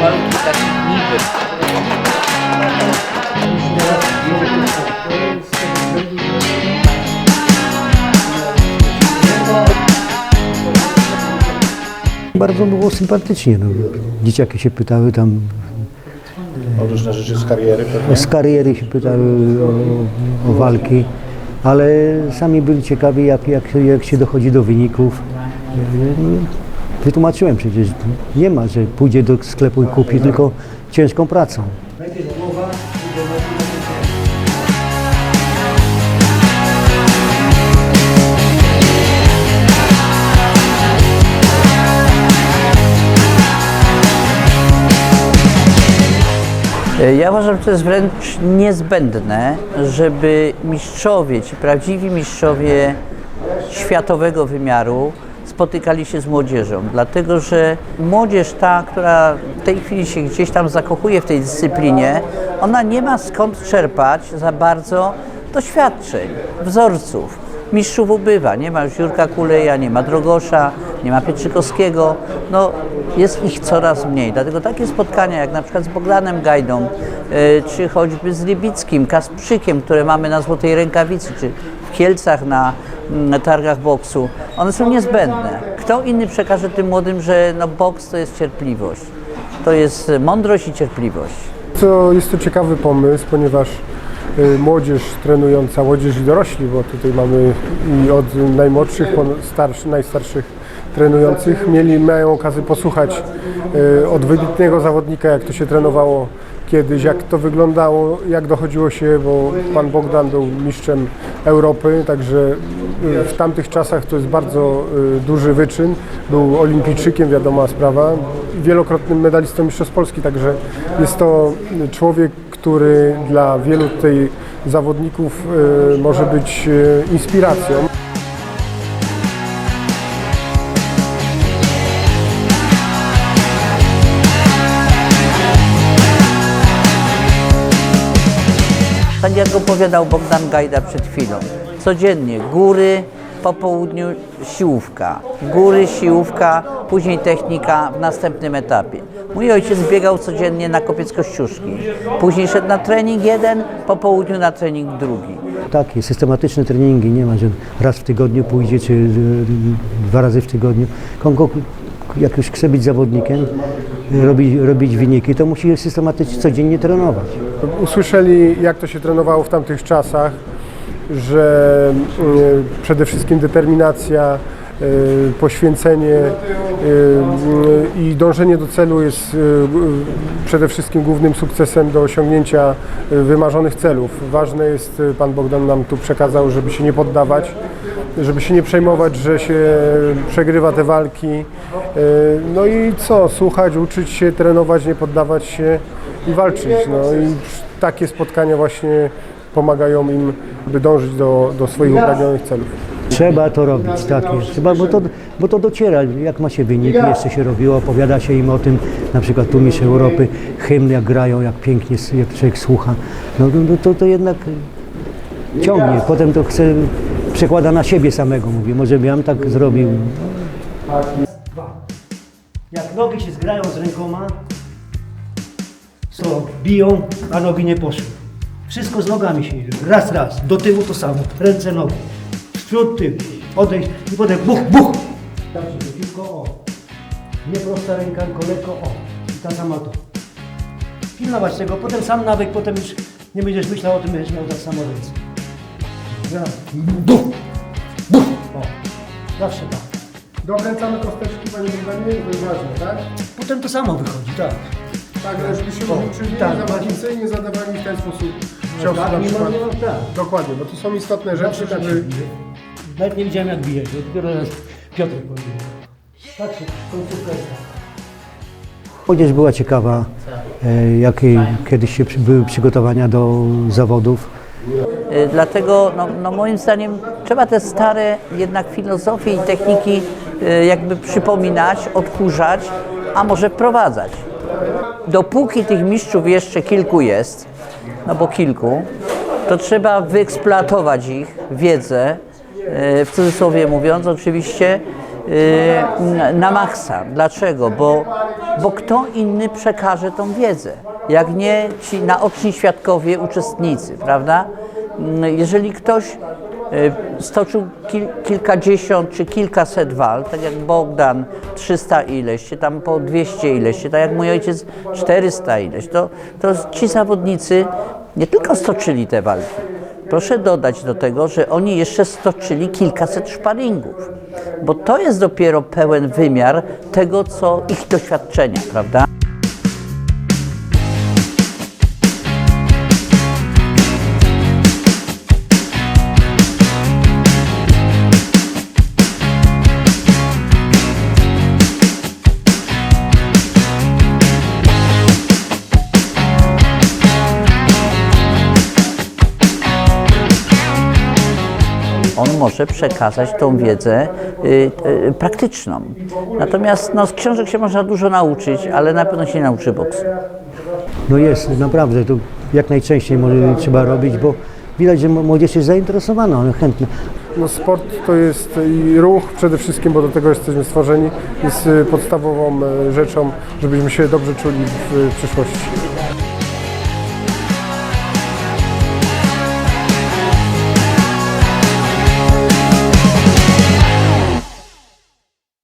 walki takich niby. Bardzo było sympatycznie. No. Dzieciaki się pytały tam, O różne rzeczy z kariery pewnie. z kariery się pytały o, o walki, ale sami byli ciekawi, jak, jak, jak się dochodzi do wyników. Wytłumaczyłem przecież, nie ma, że pójdzie do sklepu i kupi, tylko ciężką pracą. Ja uważam, że to jest wręcz niezbędne, żeby mistrzowie, ci prawdziwi mistrzowie światowego wymiaru spotykali się z młodzieżą, dlatego że młodzież ta, która w tej chwili się gdzieś tam zakochuje w tej dyscyplinie, ona nie ma skąd czerpać za bardzo doświadczeń, wzorców. Mistrzów ubywa, nie ma już Jurka Kuleja, nie ma Drogosza, nie ma Pietrzykowskiego, no jest ich coraz mniej. Dlatego takie spotkania jak na przykład z Bogdanem Gajdą, y, czy choćby z Rybickim, Kasprzykiem, które mamy na Złotej Rękawicy, czy w Kielcach na, targach boksu, one są niezbędne. Kto inny przekaże tym młodym, że no, boks to jest cierpliwość, to jest mądrość i cierpliwość. To jest to ciekawy pomysł, ponieważ y, młodzież trenująca, młodzież i dorośli, bo tutaj mamy i od najmłodszych starszy, najstarszych trenujących, mieli, mają okazję posłuchać y, od wybitnego zawodnika, jak to się trenowało kiedyś, jak to wyglądało, jak dochodziło się, bo pan Bogdan był mistrzem Europy, także y, w tamtych czasach to jest bardzo y, duży wyczyn. Był olimpijczykiem, wiadoma sprawa, wielokrotnym medalistą Mistrzostw Polski, także jest to człowiek, który dla wielu tutaj zawodników y, może być inspiracją. Tak jak opowiadał Bogdan Gajda przed chwilą. Codziennie góry, po południu siłówka. Góry, siłówka, później technika w następnym etapie. Mój ojciec biegał codziennie na kopiec Kościuszki. Później szedł na trening jeden, po południu na trening drugi. Takie systematyczne treningi, nie ma, że raz w tygodniu pójdzie, czy y, dwa razy w tygodniu. Jak już chce być zawodnikiem, robić, robić wyniki, to musi systematycznie codziennie trenować. Usłyszeli, jak to się trenowało w tamtych czasach, że y, przede wszystkim determinacja, y, poświęcenie y, i dążenie do celu jest przede wszystkim głównym sukcesem do osiągnięcia wymarzonych celów. Ważne jest, pan Bogdan nam tu przekazał, żeby się nie poddawać, żeby się nie przejmować, że się przegrywa te walki. No i co, słuchać, uczyć się, trenować, nie poddawać się i walczyć. No i takie spotkania właśnie pomagają im, by dążyć do, do swoich upragnionych celów. Trzeba to robić, tak jest. Trzeba, bo, to, bo to dociera, jak ma się wyniki, jeszcze się robiło, opowiada się im o tym, na przykład tu mistrz Europy, hymn jak grają, jak pięknie, jak człowiek słucha, no, no to, to jednak ciągnie, potem to chce, przekłada na siebie samego, mówi, może bym tak zrobił. Jak nogi się zgrają z rękoma, to biją, a nogi nie poszły. Wszystko z nogami się idzie. Raz, raz. Do tyłu to samo. Ręce, nogi. Z przód, tył. Odejść i potem buch, buch. To tylko o. Nie prosta ręka, tylko lekko o. I ta sama to. Pilnować tego, potem sam nawyk, potem już nie będziesz myślał o tym, będziesz miał tak samo ręce. Raz. Buch, buch. O. Zawsze tak. Dokręcamy kosteczki, panie Bogdanie, to jest ważne, tak? Potem to samo wychodzi, tak. Tak, żebyśmy O, uczyli tak, zawodnicy i nie zadawali w ten sposób No ciosów tak, na nie ma, przykład. nie ma, tak. Dokładnie, bo to są istotne rzeczy, Zawsze tak się żeby... bije. Nawet nie widziałem jak bije, dopiero raz Piotr powiedział. Tak się, końcówka jest. Młodzież była ciekawa, e, jakie kiedyś się przy- były przygotowania do zawodów. Y, Dlatego no, no moim zdaniem trzeba te stare jednak filozofie i techniki y, jakby przypominać, odkurzać, a może wprowadzać. Dopóki tych mistrzów jeszcze kilku jest, no bo kilku, to trzeba wyeksploatować ich wiedzę, y, w cudzysłowie mówiąc oczywiście, y, na maksa. Dlaczego? Bo, bo kto inny przekaże tą wiedzę, jak nie ci naoczni świadkowie, uczestnicy, prawda? Mm, Jeżeli ktoś stoczył kil, kilkadziesiąt czy kilkaset walk, tak jak Bogdan 300 ileś, czy tam po 200 ileś, czy tak jak mój ojciec 400 ileś, to, to ci zawodnicy nie tylko stoczyli te walki, Proszę dodać do tego, że oni jeszcze stoczyli kilkaset szparingów, bo to jest dopiero pełen wymiar tego, co ich doświadczenia, prawda? On może przekazać tą wiedzę y, y, praktyczną. Natomiast no, z książek się można dużo nauczyć, ale na pewno się nie nauczy boksu. No jest, naprawdę, to jak najczęściej może trzeba robić, bo widać, że młodzież jest zainteresowana, one chętne. No, sport to jest i ruch przede wszystkim, bo do tego jesteśmy stworzeni, jest y, podstawową y, rzeczą, żebyśmy się dobrze czuli w y, przyszłości.